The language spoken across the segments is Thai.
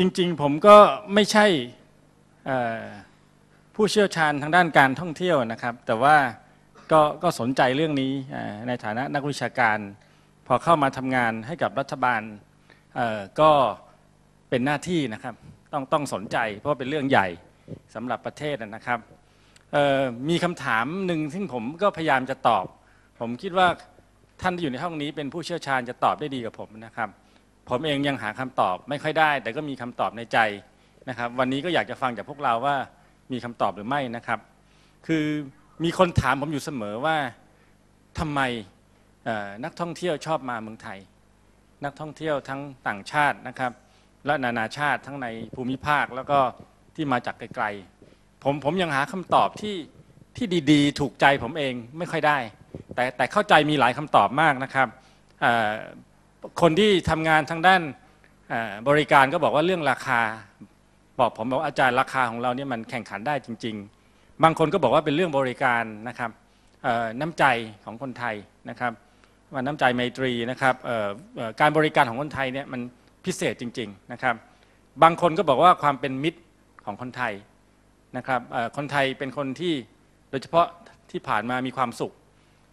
จริงๆ ผมก็ไม่ใช่ผู้เชี่ยวชาญทางด้านการท่องเที่ยวนะครับ แต่ว่าก็ก็สนใจเรื่องนี้ในฐานะนักวิชาการ พอเข้ามาทำงานให้กับรัฐบาลก็เป็นหน้าที่นะครับ ต้องต้องสนใจ เพราะเป็นเรื่องใหญ่สำหรับประเทศนะครับมีคำถามหนึ่งซึ่งผมก็พยายามจะตอบ ผมคิดว่าท่านที่อยู่ในห้องนี้เป็นผู้เชี่ยวชาญจะตอบได้ดีกว่าผมนะครับ ผมเองยังหาคำตอบไม่ค่อยได้ แต่ก็มีคำตอบในใจนะครับ วันนี้ก็อยากจะฟังจากพวกเราว่ามีคำตอบหรือไม่นะครับ คือมีคนถามผมอยู่เสมอว่าทำไมนักท่องเที่ยวชอบมาเมืองไทย นักท่องเที่ยวทั้งต่างชาตินะครับ และนานาชาติทั้งในภูมิภาคแล้วก็ที่มาจากไกลๆผมผมยังหาคำตอบที่ที่ดีๆ ถูกใจผมเองไม่ค่อยได้ แต่แต่เข้าใจมีหลายคำตอบมากนะครับอ่อ คนที่ทำงานทางด้านบริการก็บอกว่าเรื่องราคา บอกผมบอกอาจารย์ราคาของเราเนี่ยมันแข่งขันได้จริง ๆ บางคนก็บอกว่าเป็นเรื่องบริการนะครับน้ำใจของคนไทยนะครับว่าน้ำใจไมตรีนะครับการบริการของคนไทยเนี่ยมันพิเศษจริง ๆนะครับ บางคนก็บอกว่าความเป็นมิตรของคนไทยนะครับคนไทยเป็นคนที่โดยเฉพาะที่ผ่านมามีความสุข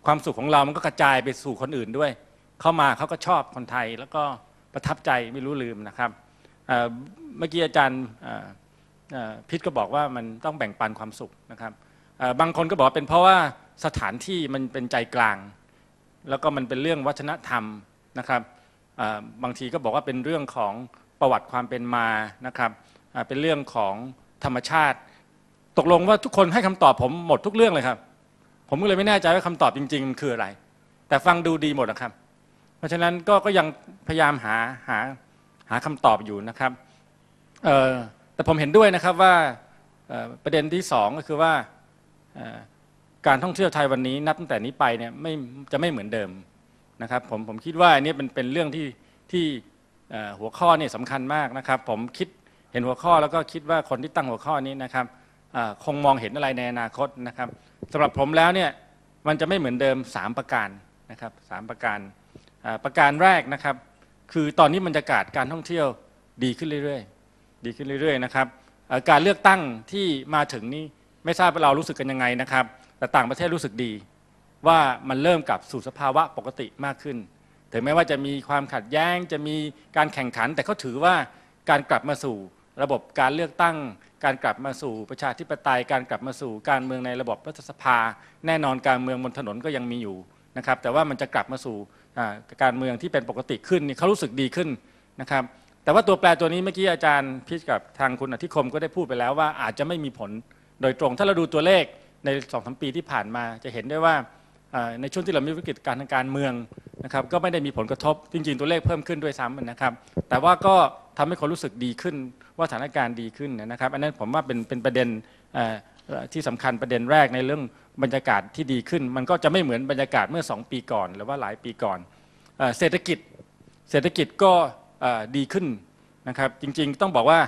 ความสุขของเรามันก็กระจายไปสู่คนอื่นด้วย เข้ามาเขาก็ชอบคนไทย แล้วก็ประทับใจไม่รู้ลืมนะครับเมื่อกี้อาจารย์พิษก็บอกว่ามันต้องแบ่งปันความสุขนะครับบางคนก็บอกว่าเป็นเพราะว่าสถานที่มันเป็นใจกลาง แล้วก็มันเป็นเรื่องวัฒนธรรมนะครับบางทีก็บอกว่าเป็นเรื่องของประวัติความเป็นมานะครับเป็นเรื่องของธรรมชาติ ตกลงว่าทุกคนให้คำตอบผมหมดทุกเรื่องเลยครับ ผมก็เลยไม่แน่ใจว่าคำตอบจริงๆมันคืออะไร แต่ฟังดูดีหมดนะครับ ราะฉะนั้นก็ก็ยังพยายามหาหาหาคำตอบอยู่นะครับแต่ผมเห็นด้วยนะครับว่าประเด็นที่สองก็คือว่าการท่องเที่ยวไทยวันนี้นับตั้งแต่นี้ไปเนี่ยไม่จะไม่เหมือนเดิมนะครับผมผมคิดว่าอันนี้เป็นเป็นเรื่องที่ที่หัวข้อเนี่ยสำคัญมากนะครับ ผมคิดเห็นหัวข้อแล้วก็คิดว่าคนที่ตั้งหัวข้อนี้นะครับคงมองเห็นอะไรในอนาคตนะครับสำหรับผมแล้วเนี่ยมันจะไม่เหมือนเดิม 3 ประการนะครับสามประการ ประการแรกนะครับ คือตอนนี้บรรยากาศการท่องเที่ยวดีขึ้นเรื่อยๆ ดีขึ้นเรื่อยๆนะครับการเลือกตั้งที่มาถึงนี่ไม่ทราบว่าเรารู้สึกกันยังไงนะครับ แต่ต่างประเทศรู้สึกดี ว่ามันเริ่มกลับสู่สภาวะปกติมากขึ้น ถึงแม้ว่าจะมีความขัดแย้งจะมีการแข่งขัน แต่เขาถือว่าการกลับมาสู่ระบบการเลือกตั้ง การกลับมาสู่ประชาธิปไตย การกลับมาสู่การเมืองในระบบรัฐสภา แน่นอนการเมืองบนถนนก็ยังมีอยู่ นะครับแต่ว่ามันจะกลับมาสู่การเมืองที่เป็นปกติขึ้นนี่เขารู้สึกดีขึ้นนะครับแต่ว่าตัวแปรตัวนี้เมื่อกี้อาจารย์พิชกับทางคุณอธิคมก็ได้พูดไปแล้วว่าอาจจะไม่มีผลโดยตรง ถ้าเราดูตัวเลขในสองสามปีที่ผ่านมาจะเห็นได้ว่าในช่วงที่เรามีวิกฤตการทางการเมืองนะครับก็ไม่ได้มีผลกระทบจริงๆตัวเลขเพิ่มขึ้นด้วยซ้ำนะครับแต่ว่าก็ทำให้คนรู้สึกดีขึ้นว่าสถานการณ์ดีขึ้นนะครับ อันนั้นผมว่าเป็นเป็นประเด็นที่สำคัญประเด็นแรกในเรื่อง บรรยากาศที่ดีขึ้น มันก็จะไม่เหมือนบรรยากาศเมื่อ 2 ปีก่อน หรือว่าหลายปีก่อนเศรษฐกิจเศรษฐกิจก็ดีขึ้นนะครับ จริงๆต้องบอกว่า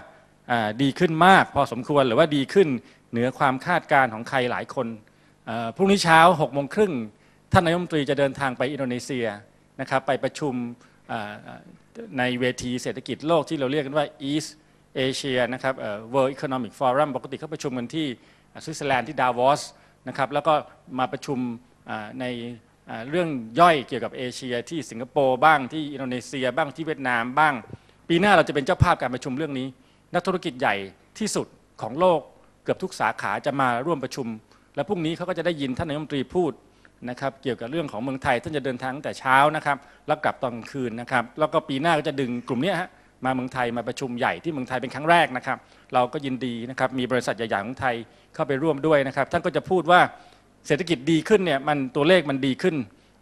ดีขึ้นมากพอสมควรหรือว่าดีขึ้นเหนือความคาดการณ์ของใครหลายคนพรุ่งนี้เช้า6กโมงครึ่งท่านนายกรัฐมนตรีจะเดินทางไปอินโดนีเซียนะครับไปประชุมในเวทีเศรษฐกิจโลกที่เราเรียกกันว่า East Asia นะครับเอ่อ World Economic Forum ปกติเขาประชุมกันที่สวิตเซอร์แลนด์ที่ดาวอส นะครับแล้วก็มาประชุมในเรื่องย่อยเกี่ยวกับเอเชีย ที่สิงคโปร์บ้างที่อินโดนีเซีย บ้างที่เวียดนามบ้าง ปีหน้าเราจะเป็นเจ้าภาพการประชุมเรื่องนี้ นักธุรกิจใหญ่ที่สุดของโลกเกือบทุกสาขาจะมาร่วมประชุม และพรุ่งนี้เขาก็จะได้ยินท่านนายกรัฐมนตรีพูดนะครับเกี่ยวกับเรื่องของเมืองไทยท่านจะเดินทางตั้งแต่เช้านะครับแล้วกลับตอนกลางคืนนะครับแล้วก็ปีหน้าก็จะดึงกลุ่มนี้ฮะ มาเมืองไทยมาประชุมใหญ่ที่เมืองไทยเป็นครั้งแรกนะครับ เราก็ยินดีนะครับมีบริษัทใหญ่ๆของไทยเข้าไปร่วมด้วยนะครับ ท่านก็จะพูดว่าเศรษฐกิจดีขึ้นเนี่ยมันตัวเลขมันดีขึ้น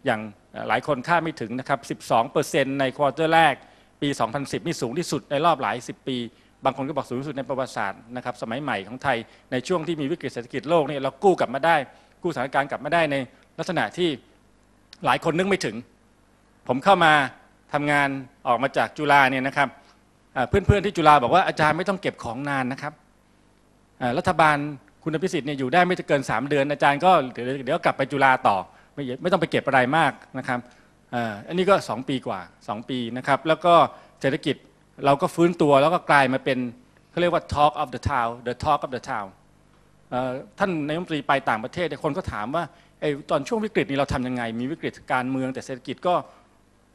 อย่างหลายคนคาดไม่ถึงนะครับ 12%ในควอเตอร์แรกปี 2010 นี่สูงที่สุดในรอบหลาย 10 ปี บางคนก็บอกสูงที่สุดในประวัติศาสตร์นะครับสมัยใหม่ของไทยในช่วงที่มีวิกฤตเศรษฐกิจโลกเนี่ยเรากู้กลับมาได้ กู้สถานการณ์กลับมาได้ในลักษณะที่หลายคนนึกไม่ถึง ผมเข้ามาทำงานออกมาจากจุฬาเนี่ยนะครับ เพื่อนๆที่จุฬาบอกว่าอาจารย์ไม่ต้องเก็บของนานนะครับรัฐบาลคุณอภิสิทธิ์เนี่ยอยู่ได้ไม่เกิน 3 เดือน อาจารย์ก็เดี๋ยวเดี๋ยวกลับไปจุฬาต่อไม่ไม่ต้องไปเก็บอะไรมากนะครับอันนี้ก็ 2 ปีกว่า 2 ปีนะครับ แล้วก็เศรษฐกิจเราก็ฟื้นตัวแล้วก็กลายมาเป็นเขาเรียกว่า talk of the town the talk of the town ท่านนายกรัฐมนตรีไปต่างประเทศคนก็ถามว่าไอ้ตอนช่วงวิกฤตนี้เราทำยังไง มีวิกฤตการเมืองแต่เศรษฐกิจก็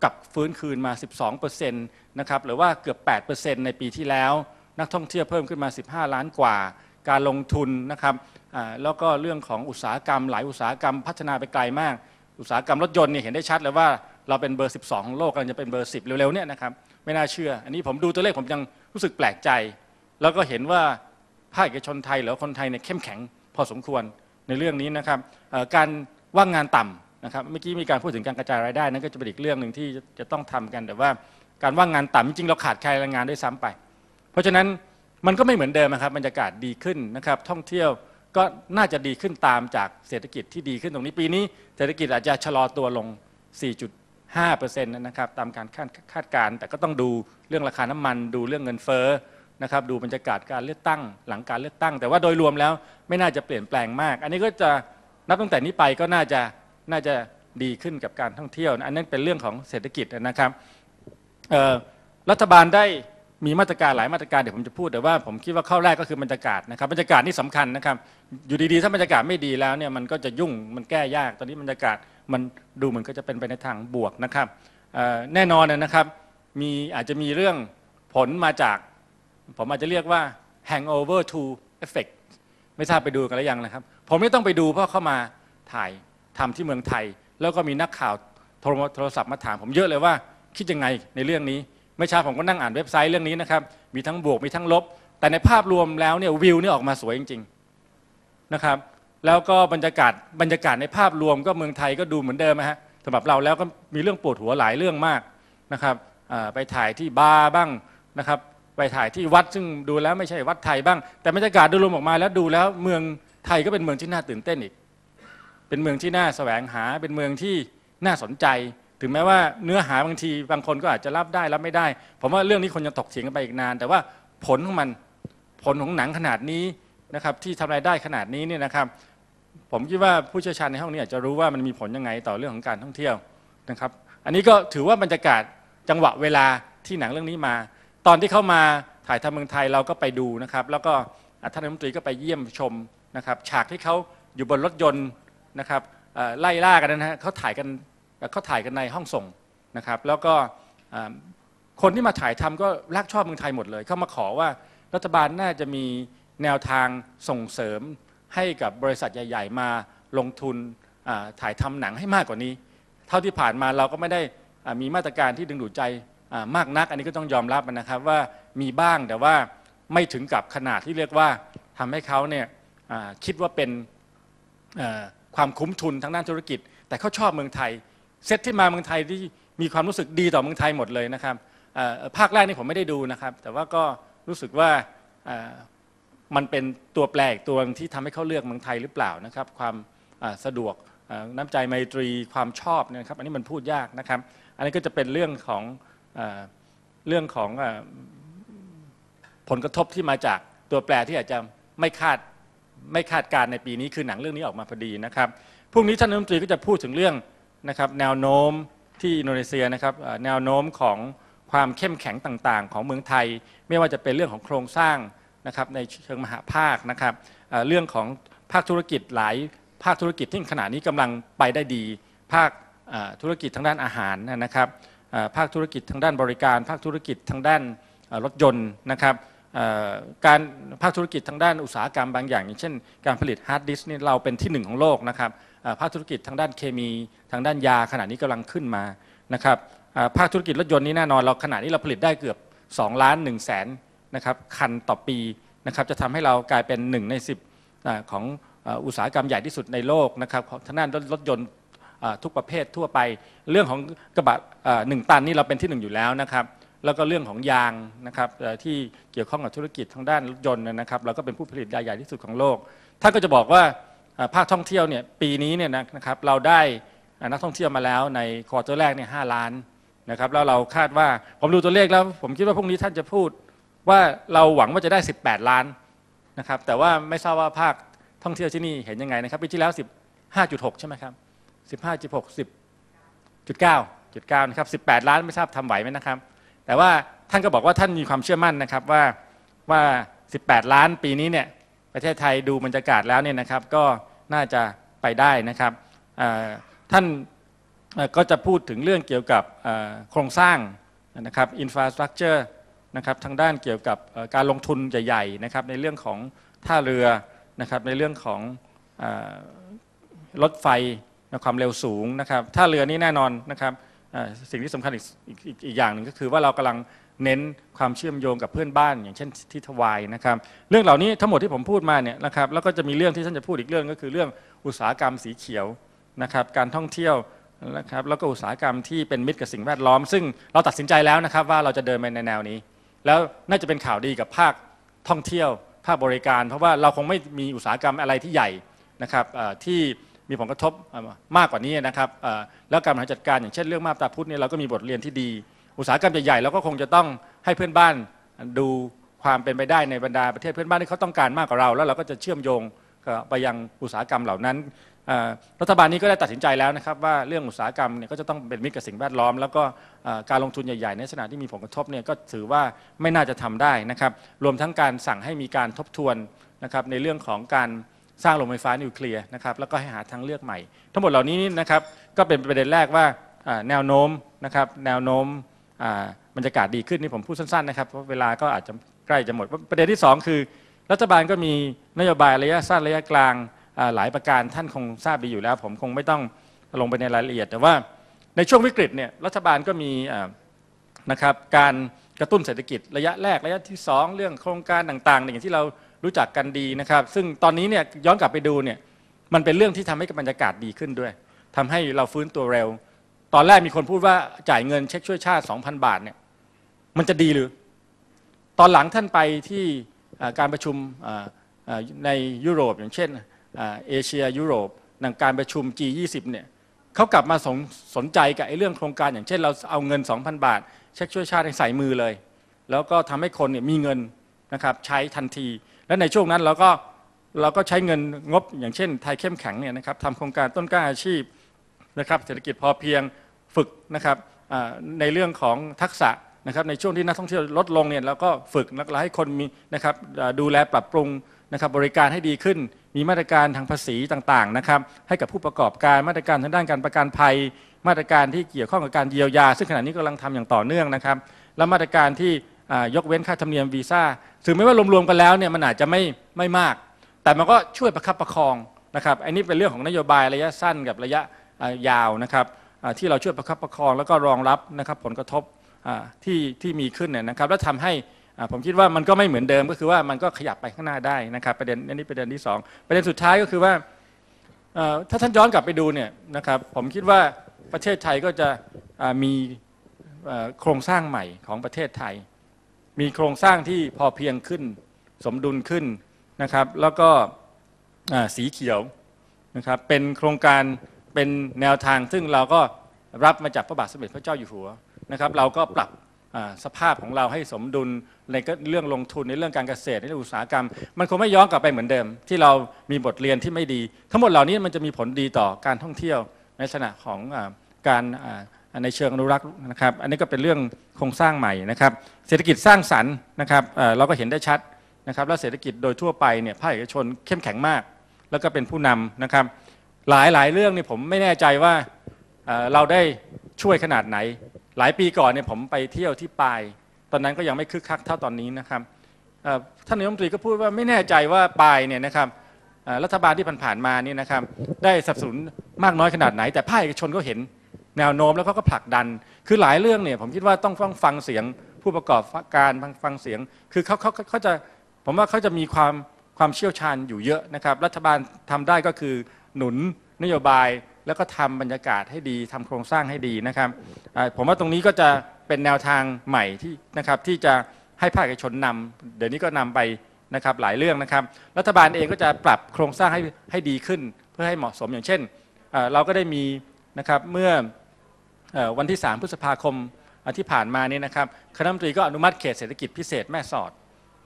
กลับฟื้นคืนมา 12%นะครับหรือว่าเกือบ 8%ในปีที่แล้ว นักท่องเที่ยวเพิ่มขึ้นมา 15 ล้านกว่า การลงทุนนะครับแล้วก็เรื่องของอุตสาหกรรม หลายอุตสาหกรรมพัฒนาไปไกลมาก อุตสาหกรรมรถยนต์เนี่ยเห็นได้ชัดเลยว่าเราเป็นเบอร์ 12 ของโลกกำลังจะเป็นเบอร์ 10 เร็วๆเนี่ยนะครับไม่น่าเชื่อ อันนี้ผมดูตัวเลขผมยังรู้สึกแปลกใจ แล้วก็เห็นว่าภาคเอกชนไทยหรือคนไทยเนี่ยเข้มแข็งพอสมควรในเรื่องนี้นะครับการว่างงานต่ำ นะครับเมื่อกี้มีการพูดถึงการกระจายรายได้นั่นก็จะเป็นอีกเรื่องหนึ่งที่จะต้องทำกัน แต่ว่าการว่างงานต่ำจริงๆเราขาดแคลนแรงงานด้วยซ้ำไป เพราะฉะนั้นมันก็ไม่เหมือนเดิมนะครับบรรยากาศดีขึ้นนะครับ ท่องเที่ยวก็น่าจะดีขึ้นตามจากเศรษฐกิจที่ดีขึ้นตรงนี้ปีนี้ เศรษฐกิจอาจจะชะลอตัวลง 4.5%นะครับตามการคาดคาดการณ์แต่ก็ต้องดูเรื่องราคาน้ำมัน ดูเรื่องเงินเฟ้อนะครับดูบรรยากาศการเลือกตั้ง หลังการเลือกตั้ง แต่ว่าโดยรวมแล้วไม่น่าจะเปลี่ยนแปลงมาก อันนี้ก็จะนับตั้งแต่นี้ไปก็น่าจะ น่าจะดีขึ้นกับการท่องเที่ยว อันนั้นเป็นเรื่องของเศรษฐกิจนะครับรัฐบาลได้มีมาตรการหลายมาตรการเดี๋ยวผมจะพูดแต่ว่าผมคิดว่าข้อแรกก็คือบรรยากาศนะครับบรรยากาศนี่สำคัญนะครับ อยู่ดีๆ ถ้าบรรยากาศไม่ดีแล้วเนี่ยมันก็จะยุ่งมันแก้ยาก ตอนนี้บรรยากาศมันดูเหมือนก็จะเป็นไปในทางบวกนะครับแน่นอนนะครับมีอาจจะมีเรื่องผลมาจาก ผมอาจจะเรียกว่า hangover to effect ไม่ทราบไปดูกันหรือยังนะครับ ผมไม่ต้องไปดูเพราะเข้ามาถ่าย ทำที่เมืองไทย แล้วก็มีนักข่าวโทรโทรศัพท์มาถามผมเยอะเลยว่า คิดยังไงในเรื่องนี้เมื่อเช้าผมก็นั่งอ่านเว็บไซต์เรื่องนี้นะครับมีทั้งบวกมีทั้งลบ แต่ในภาพรวมแล้วเนี่ยวิวเนี่ยออกมาสวยจริงๆนะครับแล้วก็บรรยากาศบรรยากาศในภาพรวมก็เมืองไทยก็ดูเหมือนเดิมนะฮะสำหรับเราแล้วก็มีเรื่องปวดหัวหลายเรื่องมากนะครับไปถ่ายที่บาร์บ้างนะครับไปถ่ายที่วัดซึ่งดูแล้วไม่ใช่วัดไทยบ้าง แต่บรรยากาศโดยรวมออกมาแล้วดูแล้วเมืองไทยก็เป็นเมืองที่น่าตื่นเต้นอีก เป็นเมืองที่น่าแสวงหา เป็นเมืองที่น่าสนใจ ถึงแม้ว่าเนื้อหาบางทีบางคนก็อาจจะรับได้รับไม่ได้ ผมว่าเรื่องนี้คนยังตกเถียงกันไปอีกนาน แต่ว่าผลของมันผลของหนังขนาดนี้นะครับที่ทำรายได้ขนาดนี้เนี่ยนะครับ ผมคิดว่าผู้เชี่ยวชาญในห้องนี้อาจจะรู้ว่ามันมีผลยังไงต่อเรื่องของการท่องเที่ยวนะครับ อันนี้ก็ถือว่าบรรยากาศจังหวะเวลาที่หนังเรื่องนี้มา ตอนที่เข้ามาถ่ายทำเมืองไทยเราก็ไปดูนะครับ แล้วก็ท่านรัฐมนตรีก็ไปเยี่ยมชมนะครับ ฉากที่เขาอยู่บนรถยนต์ นะครับไล่ล่ากันนะฮะเขาถ่ายกันเขาถ่ายกันในห้องส่งนะครับแล้วก็คนที่มาถ่ายทำก็รักชอบเมืองไทยหมดเลย เขามาขอว่ารัฐบาลน่าจะมีแนวทางส่งเสริมให้กับบริษัทใหญ่ ๆ มาลงทุนถ่ายทำหนังให้มากกว่านี้ เท่าที่ผ่านมาเราก็ไม่ได้มีมาตรการที่ดึงดูดใจมากนัก อันนี้ก็ต้องยอมรับนะครับว่ามีบ้างแต่ว่าไม่ถึงกับขนาดที่เรียกว่าทำให้เขาเนี่ยคิดว่าเป็น ความคุ้มทุนทางด้านธุรกิจ แต่เขาชอบเมืองไทย เซตที่มาเมืองไทยที่มีความรู้สึกดีต่อเมืองไทยหมดเลยนะครับภาคแรกนี่ผมไม่ได้ดูนะครับ แต่ว่าก็รู้สึกว่ามันเป็นตัวแปรอีกตัวที่ทำให้เขาเลือกเมืองไทยหรือเปล่านะครับ ความสะดวกน้ำใจไมตรีความชอบเนะครับ อันนี้มันพูดยากนะครับ อันนี้ก็จะเป็นเรื่องของอเรื่องของอผลกระทบที่มาจากตัวแปรที่อาจจะไม่คาด ไม่คาดการณ์ในปีนี้คือหนังเรื่องนี้ออกมาพอดีนะครับพรุ่งนี้ท่านรัฐมนตรีก็จะพูดถึงเรื่องนะครับแนวโน้มที่อินโดนีเซียนะครับแนวโน้มของความเข้มแข็งต่างๆ ของเมืองไทย ไม่ว่าจะเป็นเรื่องของโครงสร้างนะครับในเชิงมหาภาคนะครับเรื่องของภาคธุรกิจหลายภาคธุรกิจที่ขณะนี้กำลังไปได้ดี ภาคธุรกิจทางด้านอาหารนะครับภาคธุรกิจทางด้านบริการ ภาคธุรกิจทางด้านรถยนต์นะครับ การภาคธุรกิจทางด้านอุตสาหกรรมบางอย่างอย่างเช่น การผลิตฮาร์ดดิสก์นี่เราเป็นที่หนึ่งของโลกนะครับภาคธุรกิจทางด้านเคมีทางด้านยาขณะนี้กำลังขึ้นมานะครับภาคธุรกิจรถยนต์นี่แน่นอนเราขณะนี้เราผลิตได้เกือบ2ล้าน1แสนนะครับคันต่อปีนะครับจะทำให้เรากลายเป็นหนึ่งในสิบของอุตสาหกรรมใหญ่ที่สุดในโลกนะครับของทางด้านรถรถยนต์ทุกประเภททั่วไป เรื่องของกระบะหนึ่งตันนี่เราเป็นที่หนึ่งอยู่แล้วนะครับ แล้วก็เรื่องของยางนะครับที่เกี่ยวข้องกับธุรกิจทางด้านรถยนต์นะครับเราก็เป็นผู้ผลิตยาใหญ่ที่สุดของโลกท่านก็จะบอกว่าภาคท่องเที่ยวเนี่ยปีนี้เนี่ยนะครับเราได้นักท่องเที่ยวมาแล้วในควอเตอร์แรกเนี่ยห้าล้านนะครับแล้วเราคาดว่าผมดูตัวเลขแล้ว ผมคิดว่าพรุ่งนี้ท่านจะพูดว่าเราหวังว่าจะได้ 18 ล้านนะครับแต่ว่าไม่ทราบว่าภาคท่องเที่ยวที่นี่เห็นยังไงนะครับปีที่แล้ว 15.6 ใช่ไหมครับ 15.6 10.9 9นะครับ18 ล้านไม่ทราบทำไหวไหมนะครับ แต่ว่าท่านก็บอกว่าท่านมีความเชื่อมั่นนะครับว่าว่า 18 ล้านปีนี้เนี่ยประเทศไทยดูบรรยากาศแล้วเนี่ยนะครับ ก็น่าจะไปได้นะครับท่านก็จะพูดถึงเรื่องเกี่ยวกับโครงสร้างนะครับอินฟราสตรักเจอร์นะครับทางด้านเกี่ยวกับการลงทุนใหญ่ๆนะครับในเรื่องของท่าเรือนะครับในเรื่องของรถไฟความเร็วสูงนะครับท่าเรือนี่แน่นอนนะครับ สิ่งที่สำคัญอีกอกอีกอีกอย่างหนึ่งก็คือว่าเรากำลังเน้นความเชื่อมโยงกับเพื่อนบ้าน อย่างเช่นที่ทวายนะครับ เรื่องเหล่านี้ทั้งหมดที่ผมพูดมาเนี่ยนะครับแล้วก็จะมีเรื่องที่ท่านจะพูดอีกเรื่องก็คือเรื่องอุตสาหกรรมสีเขียวนะครับ การท่องเที่ยวนะครับแล้วก็อุตสาหกรรมที่เป็นมิตรกับสิ่งแวดล้อม ซึ่งเราตัดสินใจแล้วนะครับว่าเราจะเดินไปในแนวนี้ แล้วน่าจะเป็นข่าวดีกับภาคท่องเที่ยว ภาคบริการ เพราะว่าเราคงไม่มีอุตสาหกรรมอะไรที่ใหญ่นะครับที่ มีผลกระทบมากกว่านี้นะครับแล้วการบริหารจัดการอย่างเช่นเรื่องมาบตาพุทธเนี่ยเราก็มีบทเรียนที่ดี อุตสาหกรรมใหญ่ๆเราก็คงจะต้องให้เพื่อนบ้านดูความเป็นไปได้ในบรรดาประเทศเพื่อนบ้านที่เขาต้องการมากกว่าเรา แล้วเราก็จะเชื่อมโยงไปยังอุตสาหกรรมเหล่านั้นรัฐบาลนี้ก็ได้ตัดสินใจแล้วนะครับว่าเรื่องอุตสาหกรรมเนี่ยก็จะต้องเป็นมิตรกับสิ่งแวดล้อม แล้วก็การลงทุนใหญ่ๆในลักษณะที่มีผลกระทบเนี่ยก็ถือว่าไม่น่าจะทำได้นะครับรวมทั้งการสั่งให้มีการทบทวนนะครับในเรื่องของการ สร้างโรงไฟฟ้านิวเคลียร์นะครับแล้วก็ให้หาทางเลือกใหม่ ทั้งหมดเหล่านี้นะครับก็เป็นประเด็นแรกว่าแนวโน้มนะครับแนวโน้มบรรยากาศดีขึ้นนี่ผมพูดสั้นๆนะครับเพราะเวลาก็อาจจะใกล้จะหมดประเด็นที่สองคือ รัฐบาลก็มีนโยบายระยะสั้นระยะกลางหลายประการท่านคงทราบดีอยู่แล้ว ผมคงไม่ต้องลงไปในรายละเอียด แต่ว่าในช่วงวิกฤตเนี่ยรัฐบาลก็มีนะครับการกระตุ้นเศรษฐกิจระยะแรกระยะที่สองเรื่องโครงการต่างๆอย่างที่เรา รู้จักกันดีนะครับ ซึ่งตอนนี้เนี่ยย้อนกลับไปดูเนี่ยมันเป็นเรื่องที่ทำให้บรรยากาศดีขึ้นด้วยทำให้เราฟื้นตัวเร็ว ตอนแรกมีคนพูดว่าจ่ายเงินเช็คช่วยชาติ 2,000 บาทเนี่ยมันจะดีหรือ ตอนหลังท่านไปที่การประชุมในยุโรปอย่างเช่นเอเชียยุโรปในการประชุม G20 เนี่ยเขากลับมาสนสนใจกับไอ้เรื่องโครงการอย่างเช่น เราเอาเงิน 2,000 บาท เช็คช่วยชาติใส่มือเลย แล้วก็ทำให้คนเนี่ยมีเงินนะครับใช้ทันที และในช่วงนั้นเราก็เราก็ใช้เงินงบอย่างเช่น ไทยเข้มแข็งเนี่ยนะครับทำโครงการต้นกล้าอาชีพนะครับเศรษฐกิจพอเพียงฝึกนะครับในเรื่องของทักษะนะครับในช่วงที่นักท่องเที่ยวลดลงเนี่ยเราก็ฝึกแล้วให้คนมีนะครับดูแลปรับปรุงนะครับบริการให้ดีขึ้น มีมาตรการทางภาษีต่างๆนะครับให้กับผู้ประกอบการมาตรการทางด้านการประกันภัย มาตรการที่เกี่ยวข้องกับการเยียวยา ซึ่งขณะนี้กำลังทำอย่างต่อเนื่องนะครับ และมาตรการที่ ยกเว้นค่าธรรมเนียมวีซ่าถึงแม้ว่ารวมๆกันแล้วเนี่ยมันอาจจะไม่ไม่มาก แต่มันก็ช่วยประคับประคองนะครับอันนี้เป็นเรื่องของนโยบายระยะสั้นกับระยะยาวนะครับที่เราช่วยประคับประคองแล้วก็รองรับนะครับผลกระทบที่ที่มีขึ้นเนี่ยนะครับแล้วทำให้ผมคิดว่ามันก็ไม่เหมือนเดิมก็คือว่ามันก็ขยับไปข้างหน้าได้นะครับประเด็นอันนี้ประเด็นที่สองประเด็นสุดท้ายก็คือว่าถ้าท่านย้อนกลับไปดูเนี่ยนะครับผมคิดว่าประเทศไทยก็จะมีโครงสร้างใหม่ของประเทศไทย มีโครงสร้างที่พอเพียงขึ้น สมดุลขึ้นนะครับ แล้วก็สีเขียวนะครับเป็นโครงการเป็นแนวทางซึ่งเราก็รับมาจากพระบาทสมเด็จพระเจ้าอยู่หัวนะครับเราก็ปรับสภาพของเราให้สมดุลในเรื่องลงทุนในเรื่องการเกษตรในเรื่องอุตสาหกรรม มันคงไม่ย้อนกลับไปเหมือนเดิม ที่เรามีบทเรียนที่ไม่ดี ทั้งหมดเหล่านี้มันจะมีผลดีต่อการท่องเที่ยวในลักษณะของอการ ในเชิงอนุรักษ์นะครับ อันนี้ก็เป็นเรื่องโครงสร้างใหม่นะครับ เศรษฐกิจสร้างสรรค์นะครับเราก็เห็นได้ชัดนะครับแล้วเศรษฐกิจโดยทั่วไปเนี่ยภาคเอกชนเข้มแข็งมาก แล้วก็เป็นผู้นำนะครับ หลายหลายเรื่องนี่ผมไม่แน่ใจว่าเราได้ช่วยขนาดไหน หลายปีก่อนเนี่ยผมไปเที่ยวที่ปาย ตอนนั้นก็ยังไม่คึกคักเท่าตอนนี้นะครับท่านนายกรัฐมนตรีก็พูดว่าไม่แน่ใจว่าปายเนี่ยนะครับรัฐบาลที่ผ่านๆมานี่นะครับได้สนับสนุนมากน้อยขนาดไหน แต่ภาคเอกชนก็เห็น แนวโน้มแล้วเขาก็ผลักดัน คือหลายเรื่องเนี่ยผมคิดว่าต้องฟังฟังเสียงผู้ประกอบการฟังฟังเสียง คือเขาเขาเขาจะผมว่าเขาจะมีความความเชี่ยวชาญอยู่เยอะนะครับ รัฐบาลทำได้ก็คือหนุนนโยบายแล้วก็ทำบรรยากาศให้ดีทำโครงสร้างให้ดีนะครับผมว่าตรงนี้ก็จะเป็นแนวทางใหม่ที่นะครับที่จะให้ภาคเอกชนนำเดี๋ยวนี้ก็นำไปนะครับหลายเรื่องนะครับ รัฐบาลเองก็จะปรับโครงสร้างให้ให้ดีขึ้น เพื่อให้เหมาะสมอย่างเช่น เราก็ได้มีนะครับเมื่อ วันที่ 3 พฤษภาคมที่ผ่านมานี่นะครับคณะมนตรีก็อนุมัติเขตเศรษฐกิจพิเศษแม่สอด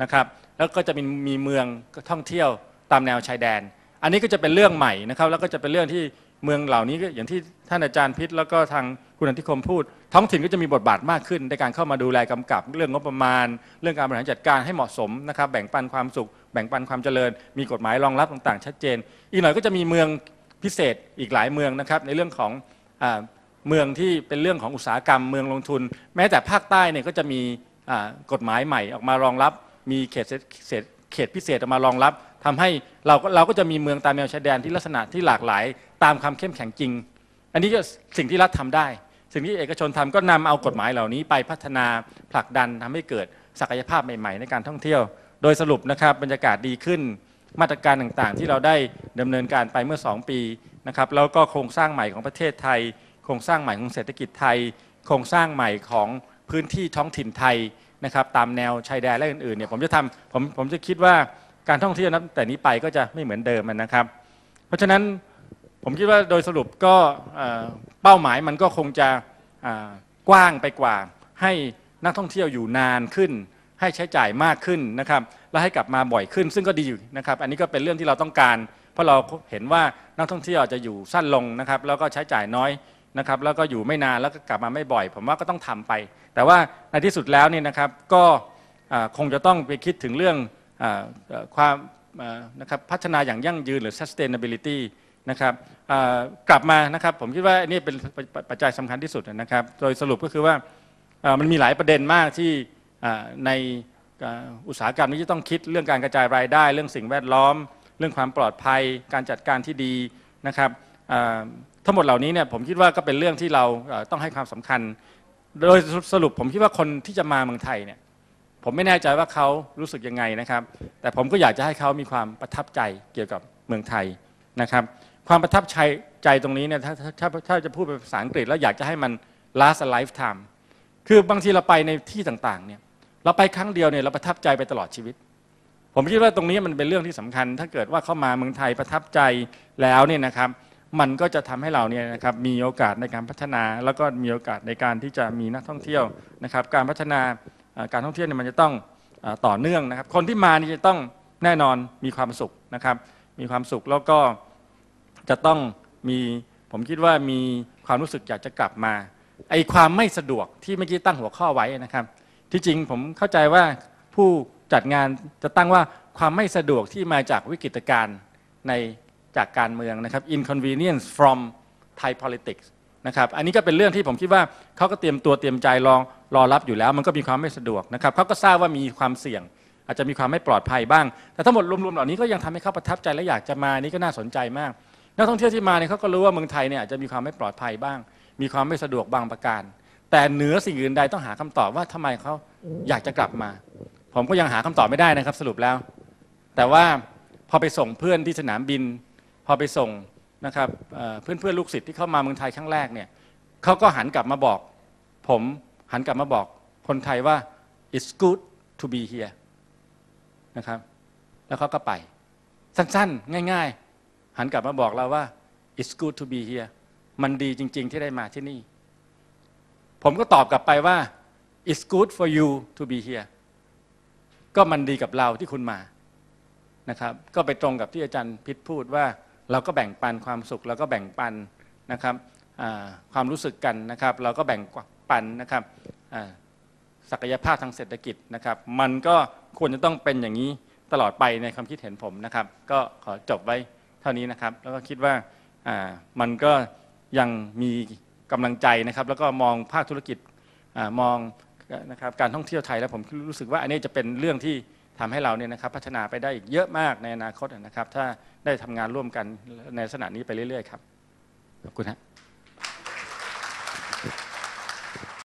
นะครับแล้วก็จะมีมีเมืองท่องเที่ยวตามแนวชายแดน อันนี้ก็จะเป็นเรื่องใหม่นะครับแล้วก็จะเป็นเรื่องที่เมืองเหล่านี้อย่างที่ท่านอาจารย์พิษแล้วก็ทางคุณอธิคมพูด ท้องถิ่นก็จะมีบทบาทมากขึ้น ในการเข้ามาดูแลกำกับ เรื่องงบประมาณ เรื่องการบริหารจัดการให้เหมาะสมนะครับแบ่งปันความสุข แบ่งปันความเจริญ มีกฎหมายรองรับต่างๆ ชัดเจน อีกหน่อยก็จะมีเมืองพิเศษอีกหลายเมืองนะครับในเรื่องของอ เมืองที่เป็นเรื่องของอุตสาหกรรมเมืองลงทุน แม้แต่ภาคใต้เนี่ยก็จะมีกฎหมายใหม่ออกมารองรับ มีเขตเขตพิเศษออกมารองรับทำให้เราก็เราก็จะมีเมืองตามแนวชายแดนที่ลักษณะที่หลากหลายตามความเข้มแข็งจริง อันนี้ก็สิ่งที่รัฐทำได้ สิ่งที่เอกชนทำก็นำเอากฎหมายเหล่านี้ไปพัฒนาผลักดันทำให้เกิดศักยภาพใหม่ ๆ ในการท่องเที่ยว โดยสรุปนะครับบรรยากาศดีขึ้นมาตรการต่างๆ ที่เราได้ดำเนินการไปเมื่อ 2 ปีนะครับแล้วก็โครงสร้างใหม่ของประเทศไทย โครงสร้างใหม่ของเศรษฐกิจไทย โครงสร้างใหม่ของพื้นที่ท้องถิ่นไทยนะครับตามแนวชายแดนและอื่นๆเนี่ยผมจะทำผมผมจะคิดว่าการท่องเที่ยวนับแต่นี้ไปก็จะไม่เหมือนเดิมนะครับ เพราะฉะนั้นผมคิดว่าโดยสรุปก็เป้าหมายมันก็คงจะกว้างไปกว่า ให้นักท่องเที่ยวอยู่นานขึ้น ให้ใช้จ่ายมากขึ้นนะครับและให้กลับมาบ่อยขึ้นซึ่งก็ดีอยู่นะครับ อันนี้ก็เป็นเรื่องที่เราต้องการ เพราะเราเห็นว่านักท่องเที่ยวจะอยู่สั้นลงนะครับ แล้วก็ใช้จ่ายน้อย นะครับแล้วก็อยู่ไม่นานแล้วก็กลับมาไม่บ่อย ผมว่าก็ต้องทำไป แต่ว่าในที่สุดแล้วเนี่ยนะครับก็คงจะต้องไปคิดถึงเรื่องอความนะครับพัฒนาอย่างยั่งยืนหรือ sustainability นะครับกลับมานะครับผมคิดว่าอันนี่เป็นปัจปัจจัยสำคัญที่สุดนะครับ โดยสรุปก็คือว่ามันมีหลายประเด็นมากที่ในอุตสาหกรรมนี้จะต้องคิดเรื่องการกระจายรายได้ เรื่องสิ่งแวดล้อม เรื่องความปลอดภัย การจัดการที่ดีนะครับ ทั้งหมดเหล่านี้เนี่ยผมคิดว่าก็เป็นเรื่องที่เราต้องให้ความสำคัญ โดยสรุปผมคิดว่าคนที่จะมาเมืองไทยเนี่ยผมไม่แน่ใจว่าเขารู้สึกยังไงนะครับ แต่ผมก็อยากจะให้เขามีความประทับใจเกี่ยวกับเมืองไทยนะครับ ความประทับใจใจตรงนี้เนี่ยถ้าถ้าถ้าจะพูดเป็นภาษาอังกฤษแล้วอยากจะให้มัน last a lifetime คือบางทีเราไปในที่ต่างๆเนี่ยเราไปครั้งเดียวเนี่ยเราประทับใจไปตลอดชีวิต ผมคิดว่าตรงนี้มันเป็นเรื่องที่สำคัญ ถ้าเกิดว่าเข้ามาเมืองไทยประทับใจแล้วเนี่ยนะครับ มันก็จะทำให้เราเนี่ยนะครับมีโอกาสในการพัฒนา แล้วก็มีโอกาสในการที่จะมีนักท่องเที่ยวนะครับ การพัฒนาการท่องเที่ยวเนี่ยมันจะต้องอต่อเนื่องนะครับ คนที่มานี่จะต้องแน่นอนมีความสุขนะครับ มีความสุขแล้วก็จะต้องมีผมคิดว่ามีความรู้สึกอยากจะกลับมาไอความไม่สะดวกที่เมื่อกี้ตั้งหัวข้อไว้นะครับ ที่จริงผมเข้าใจว่าผู้จัดงานจะตั้งว่าความไม่สะดวกที่มาจากวิกฤตการณ์ใน จากการเมืองนะครับ inconvenience from Thai politics นะครับอันนี้ก็เป็นเรื่องที่ผมคิดว่าเขาก็เตรียมตัวเตรียมใจรองรอรับอยู่แล้ว มันก็มีความไม่สะดวกนะครับเขาก็ทราบว่ามีความเสี่ยง อาจจะมีความไม่ปลอดภัยบ้าง แต่ทั้งหมดรวมๆเหล่านี้ก็ยังทำให้เขาประทับใจและอยากจะมานี่ก็น่าสนใจมาก นักท่องเที่ยวที่มาเนี่ยเขาก็รู้ว่าเมืองไทยเนี่ยอาจจะมีความไม่ปลอดภัยบ้าง มีความไม่สะดวกบางประการ แต่เหนือสิ่งอื่นใดต้องหาคำตอบว่าทำไมเขาอยากจะกลับมา ผมก็ยังหาคำตอบไม่ได้นะครับสรุปแล้ว แต่ว่าพอไปส่งเพื่อนที่สนามบิน พอไปส่งนะครับเพื่อนเพื่อนลูกศิษย์ที่เข้ามาเมืองไทยครั้งแรกเนี่ยเขาก็หันกลับมาบอก ผมหันกลับมาบอกคนไทยว่า it's good to be here นะครับ แล้วเขาก็ไป สั้นๆ ง่าย ๆ หันกลับมาบอกเราว่า it's good to be here มันดีจริง ๆ ที่ได้มาที่นี่ ผมก็ตอบกลับไปว่า it's good for you to be here ก็มันดีกับเราที่คุณมานะครับ ก็ไปตรงกับที่อาจารย์พิษพูดว่า เราก็แบ่งปันความสุขเราก็แบ่งปันนะครับความรู้สึกกันนะครับ เราก็แบ่งปันนะครับศักยภาพทางเศรษฐกิจนะครับ มันก็ควรจะต้องเป็นอย่างนี้ตลอดไปในความคิดเห็นผมนะครับ ก็ขอจบไว้เท่านี้นะครับ แล้วก็คิดว่ามันก็ยังมีกำลังใจนะครับ แล้วก็มองภาคธุรกิจอมองนะครับการท่องเที่ยวไทยแล้วผมรู้สึกว่าอันนี้จะเป็นเรื่องที่ ทำให้เราเนี่ยนะครับพัฒนาไปได้อีกเยอะมากในอนาคตนะครับ ถ้าได้ทำงานร่วมกันในลักษณะนี้ไปเรื่อยๆครับขอบคุณฮะ